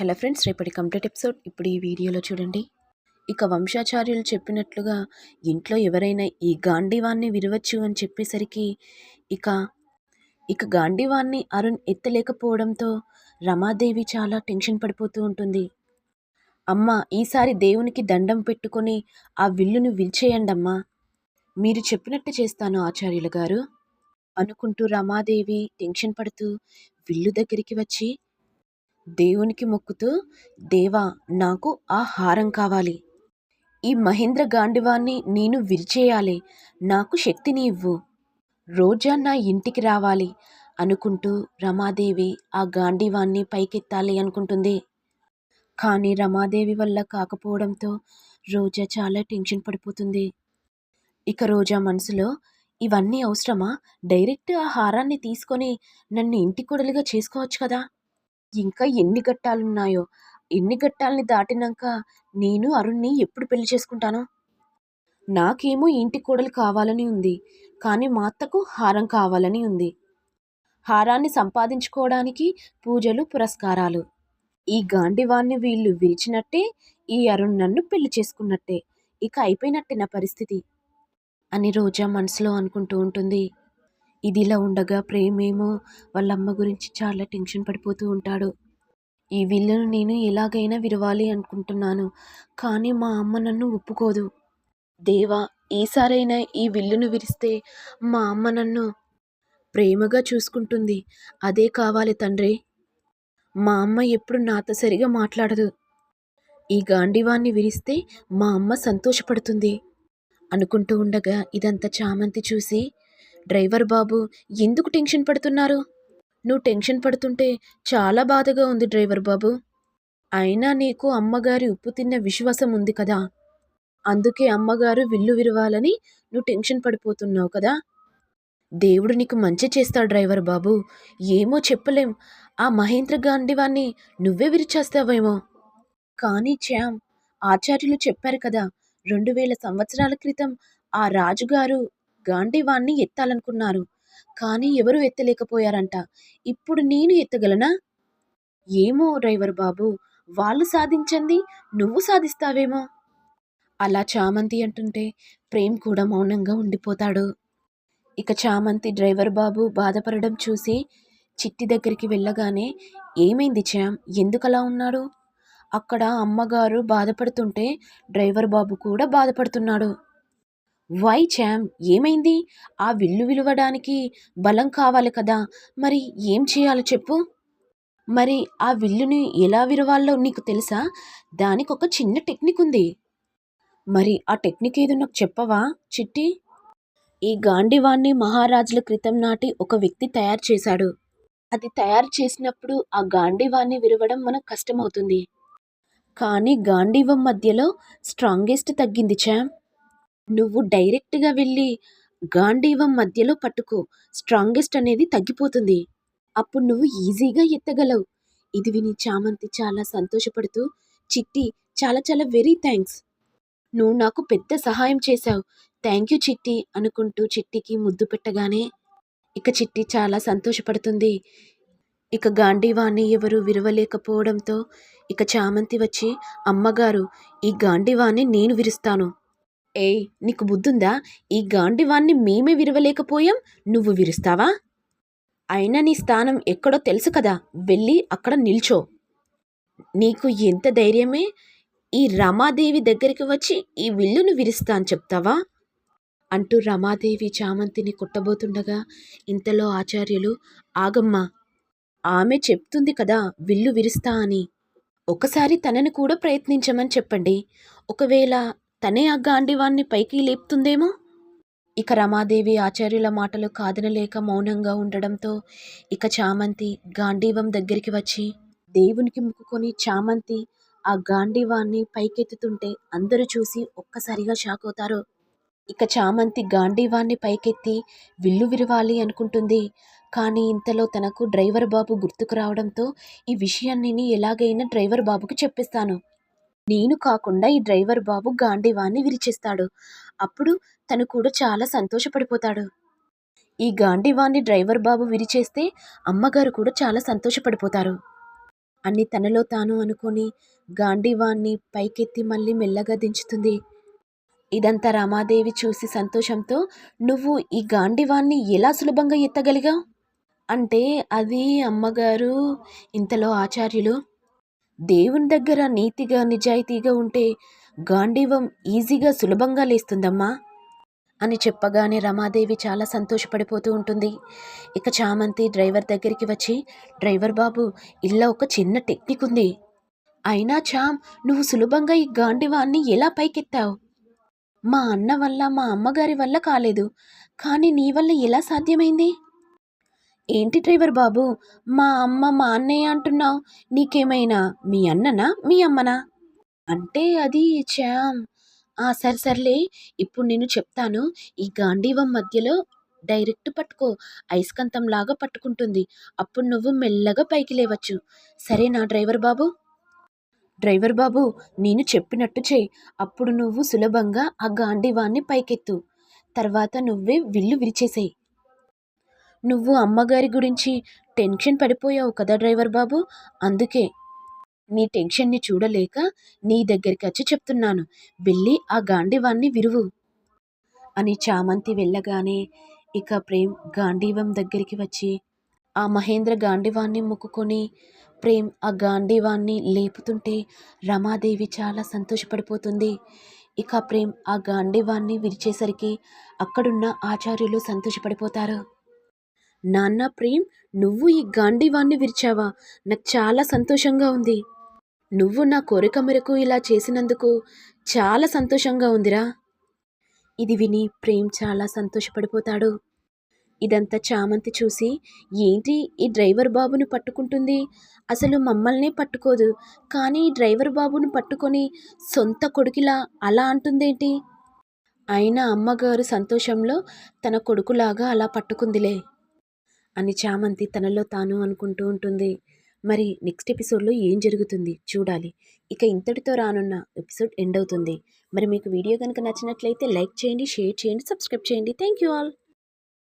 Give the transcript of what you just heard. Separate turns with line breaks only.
Hello friends రేపటి complete episode. ఇప్పుడు ఈ వీడియోలో చూడండి. ఇక వంశాచార్యులు చెప్పినట్లుగా ఇంట్లో ఎవరైనా ఈ గాంధీవాన్ని విరవచ్చు అని చెప్పేసరికి ఇక ఇక గాంధీవాన్ని అరుణ్ ఎత్తలేకపోవడంతో రమాదేవి చాలా టెన్షన్ పడిపోతూ ఉంటుంది. అమ్మ ఈసారి దేవునికి దండం పెట్టుకొని ఆ విల్లును విరిచేయండి అమ్మా. మీరు చెప్పినట్టు చేస్తాను ఆచార్యులు గారు. అనుకుంటూ రమాదేవి టెన్షన్ పడుతూ విల్లు దగ్గరికి వచ్చి దేవునికి మొక్కుతూ దేవా నాకు ఆ హారం కావాలి. ఈ మహేంద్ర గాండివాన్ని నేను విరిచేయాలి. నాకు శక్తిని ఇవ్వు. రోజా నా ఇంటికి రావాలి అనుకుంటూ రమాదేవి ఆ గాండివాన్ని పైకెత్తాలి అనుకుంటుంది. కానీ రమాదేవి వల్ల కాకపోవడంతో రోజా చాలా టెన్షన్ పడిపోతుంది. ఇక రోజా మనసులో ఇవన్నీ అవసరమా? డైరెక్ట్ ఆ హారాన్ని తీసుకొని నన్ను ఇంటి కొడలుగా చేసుకోవచ్చు కదా? ఇంకా ఎన్ని ఘట్టాలున్నాయో? ఎన్ని ఘట్టాలని దాటినాక నేను అరుణ్ని ఎప్పుడు పెళ్ళి చేసుకుంటాను? నాకేమో ఇంటి కోడలు కావాలని ఉంది కానీ మా అత్తకు హారం కావాలని ఉంది. హారాన్ని సంపాదించుకోవడానికి పూజలు పురస్కారాలు. ఈ గాండివాన్ని వీళ్ళు విరిచినట్టే ఈ అరుణ్ నన్ను పెళ్ళి చేసుకున్నట్టే. ఇక అయిపోయినట్టే నా పరిస్థితి అని రోజా మనసులో అనుకుంటూ ఉంటుంది. ఇదిలా ఉండగా ప్రేమేమో వాళ్ళమ్మ గురించి చాలా టెన్షన్ పడిపోతూ ఉంటాడు. ఈ విల్లును నేను ఎలాగైనా విరవాలి అనుకుంటున్నాను కానీ మా అమ్మ నన్ను ఒప్పుకోదు. దేవా ఈసారైనా ఈ విల్లును విరిస్తే మా అమ్మ నన్ను ప్రేమగా చూసుకుంటుంది. అదే కావాలి తండ్రి. మా అమ్మ ఎప్పుడు నాతో సరిగా మాట్లాడదు. ఈ గాండివాన్ని విరిస్తే మా అమ్మ సంతోషపడుతుంది అనుకుంటూ ఉండగా ఇదంతా చామంతి చూసి డ్రైవర్ బాబు ఎందుకు టెన్షన్ పడుతున్నారు? నువ్వు టెన్షన్ పడుతుంటే చాలా బాధగా ఉంది డ్రైవర్ బాబు. అయినా నీకు అమ్మగారి ఉప్పు తిన్న విశ్వాసం ఉంది కదా? అందుకే అమ్మగారు విల్లు విరవాలని నువ్వు టెన్షన్ పడిపోతున్నావు కదా? దేవుడు నీకు మంచి చేస్తాడు డ్రైవర్ బాబు. ఏమో చెప్పలేం. ఆ మహేంద్ర గాంధీ వాణ్ణి నువ్వే విరిచేస్తావేమో. కానీ శ్యామ్ ఆచార్యులు చెప్పారు కదా రెండు వేల సంవత్సరాల క్రితం ఆ రాజుగారు గాంధీవాన్ని ఎత్తాలనుకున్నారు. కానీ ఎవరూ ఎత్తలేకపోయారంట. ఇప్పుడు నేను ఎత్తగలనా? ఏమో డ్రైవర్ బాబు వాళ్ళు సాధించండి నువ్వు సాధిస్తావేమో? అలా చామంతి అంటుంటే ప్రేమ్ కూడా మౌనంగా ఉండిపోతాడు. ఇక చామంతి డ్రైవర్ బాబు బాధపడడం చూసి చిట్టి దగ్గరికి వెళ్ళగానే ఏమైంది చామ్ ఎందుకలా ఉన్నాడు? అక్కడ అమ్మగారు బాధపడుతుంటే డ్రైవర్ బాబు కూడా బాధపడుతున్నాడు. వై చామ్ ఏమైంది? ఆ విల్లు విలువడానికి బలం కావాలి కదా మరి ఏం చేయాలో చెప్పు. మరి ఆ విల్లుని ఎలా విరవాలో నీకు తెలుసా? దానికి ఒక చిన్న టెక్నిక్ ఉంది. మరి ఆ టెక్నిక్ ఏదో నాకు చెప్పవా చిట్టి? ఈ గాంధీవాన్ని మహారాజుల క్రితం నాటి ఒక వ్యక్తి తయారు చేశాడు. అది తయారు చేసినప్పుడు ఆ గాంధీవాన్ని విరవడం మనకు కష్టమవుతుంది. కానీ గాంధీవం మధ్యలో స్ట్రాంగెస్ట్ తగ్గింది చామ్ నువ్వు డైరెక్ట్గా వెళ్ళి గాంధీవం మధ్యలో పట్టుకో. స్ట్రాంగెస్ట్ అనేది తగ్గిపోతుంది. అప్పుడు నువ్వు ఈజీగా ఎత్తగలవు. ఇది విని చామంతి చాలా సంతోషపడుతూ చిట్టి చాలా చాలా వెరీ థ్యాంక్స్. నువ్వు నాకు పెద్ద సహాయం చేశావు. థ్యాంక్ యూ చిట్టి అనుకుంటూ చిట్టికి ముద్దు పెట్టగానే ఇక చిట్టి చాలా సంతోషపడుతుంది. ఇక గాంధీవాన్ని ఎవరు విరవలేకపోవడంతో ఇక చామంతి వచ్చి అమ్మగారు ఈ గాంధీవాన్ని నేను విరుస్తాను. ఏయ్ నీకు బుద్ధుందా? ఈ గాండివాణ్ణి మేమే విరవలేకపోయాం నువ్వు విరుస్తావా? అయినా నీ స్థానం ఎక్కడో తెలుసు కదా వెళ్ళి అక్కడ నిల్చో. నీకు ఎంత ధైర్యమే? ఈ రమాదేవి దగ్గరికి వచ్చి ఈ విల్లును విరుస్తా అని చెప్తావా? అంటూ రమాదేవి చామంతిని కొట్టబోతుండగా ఇంతలో ఆచార్యులు ఆగమ్మా ఆమె చెప్తుంది కదా విల్లు విరుస్తా అని. ఒకసారి తనని కూడా ప్రయత్నించమని చెప్పండి. ఒకవేళ తనే ఆ గాండివాన్ని పైకి లేపుతుందేమో? ఇక రమాదేవి ఆచార్యుల మాటలు కాదనలేక మౌనంగా ఉండడంతో ఇక చామంతి గాంధీవం దగ్గరికి వచ్చి దేవునికి ముక్కుకొని చామంతి ఆ గాంధీవాన్ని పైకెత్తుతుంటే అందరూ చూసి ఒక్కసారిగా షాక్ అవుతారు. ఇక చామంతి గాంధీవాన్ని పైకెత్తి విల్లు విరవాలి అనుకుంటుంది. కానీ ఇంతలో తనకు డ్రైవర్ బాబు గుర్తుకు రావడంతో ఈ విషయాన్ని ఎలాగైనా డ్రైవర్ బాబుకి చెప్పిస్తాను. నేను కాకుండా ఈ డ్రైవర్ బాబు గాండివాన్ని విరిచేస్తాడు. అప్పుడు తను కూడా చాలా సంతోషపడిపోతాడు. ఈ గాండివాన్ని డ్రైవర్ బాబు విరిచేస్తే అమ్మగారు కూడా చాలా సంతోషపడిపోతారు. అని తనలో తాను అనుకొని గాండివాన్ని పైకెత్తి మళ్ళీ మెల్లగా దించుతుంది. ఇదంతా రమాదేవి చూసి సంతోషంతో నువ్వు ఈ గాండివాన్ని ఎలా సులభంగా ఎత్తగలిగావు? అంటే అది అమ్మగారు ఇంతలో ఆచార్యులు దేవుని దగ్గర నీతిగా నిజాయితీగా ఉంటే గాంధీవం ఈజీగా సులభంగా లేస్తుందమ్మా అని చెప్పగానే రమాదేవి చాలా సంతోషపడిపోతూ ఉంటుంది. ఇక చామంతి డ్రైవర్ దగ్గరికి వచ్చి డ్రైవర్ బాబు ఇలా ఒక చిన్న టెక్నిక్ ఉంది. అయినా చామ్ నువ్వు సులభంగా ఈ గాండివాన్ని ఎలా పైకెత్తావు? మా అన్న వల్ల మా అమ్మగారి వల్ల కాలేదు. కానీ నీ వల్ల ఎలా సాధ్యమైంది? ఏంటి డ్రైవర్ బాబు? మా అమ్మ మా అన్నయ్య అంటున్నావు. నీకేమైనా? మీ అన్ననా? మీ అమ్మనా? అంటే అది చామ్ ఆ సరే సర్లే. ఇప్పుడు నేను చెప్తాను. ఈ గాంధీవం మధ్యలో డైరెక్ట్ పట్టుకో. ఐస్కంతం లాగా పట్టుకుంటుంది. అప్పుడు నువ్వు మెల్లగా పైకి లేవచ్చు. సరేనా డ్రైవర్ బాబు? డ్రైవర్ బాబు నేను చెప్పినట్టు చేయి. అప్పుడు నువ్వు సులభంగా ఆ గాంధీవాన్ని పైకెత్తు. తర్వాత నువ్వే విల్లు విరిచేసేయి. నువ్వు అమ్మగారి గురించి టెన్షన్ పడిపోయావు కదా డ్రైవర్ బాబు? అందుకే నీ టెన్షన్ని చూడలేక నీ దగ్గరికి వచ్చి చెప్తున్నాను. వెళ్ళి ఆ గాంధీవాన్ని విరువు. అని చామంతి వెళ్ళగానే ఇక ప్రేమ్ గాంధీవం దగ్గరికి వచ్చి ఆ మహేంద్ర గాంధీవాన్ని ముక్కుకొని ప్రేమ్ ఆ గాంధీవాన్ని లేపుతుంటే రమాదేవి చాలా సంతోషపడిపోతుంది. ఇక ప్రేమ్ ఆ గాంధీవాన్ని విరిచేసరికి అక్కడున్న ఆచార్యులు సంతోషపడిపోతారు. నాన్న ప్రేమ్ నువ్వు ఈ గాంధీవాన్ని విరిచావా? నాకు చాలా సంతోషంగా ఉంది. నువ్వు నా కోరిక మేరకు ఇలా చేసినందుకు చాలా సంతోషంగా ఉందిరా. ఇది విని ప్రేమ్ చాలా సంతోషపడిపోతాడు. ఇదంతా చామంతి చూసి ఏంటి ఈ డ్రైవర్ బాబును పట్టుకుంటుంది? అసలు మమ్మల్నే పట్టుకోదు. కానీ ఈ డ్రైవర్ బాబును పట్టుకొని సొంత కొడుకులా అలా అంటుందేంటి? అయినా అమ్మగారు సంతోషంలో తన కొడుకులాగా అలా పట్టుకుందిలే. అని చామంతి తనలో తాను అనుకుంటూ ఉంటుంది. మరి నెక్స్ట్ ఎపిసోడ్లో ఏం జరుగుతుంది? చూడాలి. ఇక ఇంతటితో రానున్న ఎపిసోడ్ ఎండ్ అవుతుంది. మరి మీకు వీడియో కనుక నచ్చినట్లయితే లైక్ చేయండి షేర్ చేయండి సబ్స్క్రైబ్ చేయండి. Thank you all.